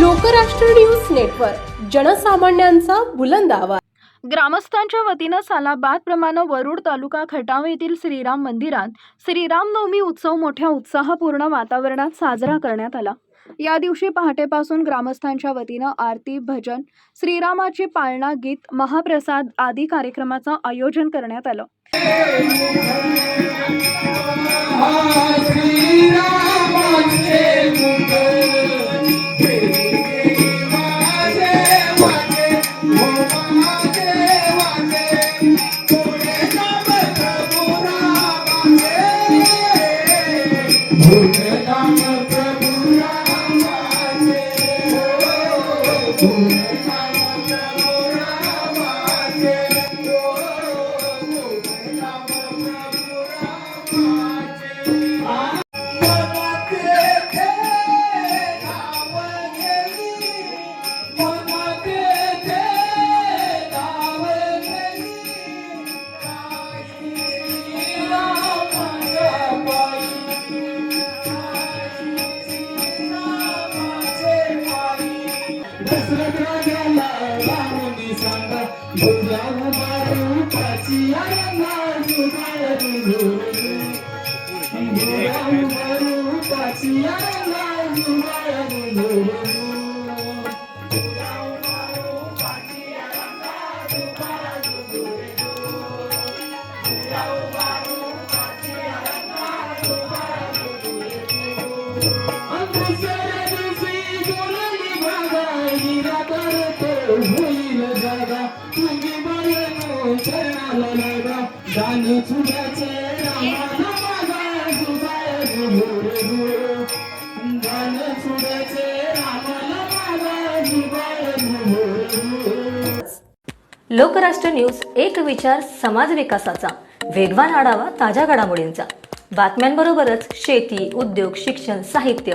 Lokrashtra news network जनसामान्यांचा बुलंद आवाज. ग्रामस्थांच्या वतीनं सालाबादप्रमाणे वरुड तालुका खटाव येथील श्रीराम मंदिरात श्रीरामनवमी उत्सव मोठ्या उत्साहपूर्ण वातावरणात साजरा करण्यात आला. या दिवशी पहाटेपासून ग्रामस्थांच्या वतीनं आरती भजन श्रीरामाची पाळणा गीत महाप्रसाद आदी कार्यक्रमाचं आयोजन करण्यात आलं. Thank you. हसरत राजाला राहून सांगा भुजा उभा रूपाची आरंगा जुगाळ दुजोरून भुजा उभा रूपाची आरंगा जुगाळ दुजोरून I'm gonna say गाणी रामाला माझा रामाला माझा लोकराष्ट्र न्यूज एक विचार समाज विकासाचा. वेगवान आढावा ताज्या घडामोडींचा. बातम्यांबरोबरच शेती उद्योग शिक्षण साहित्य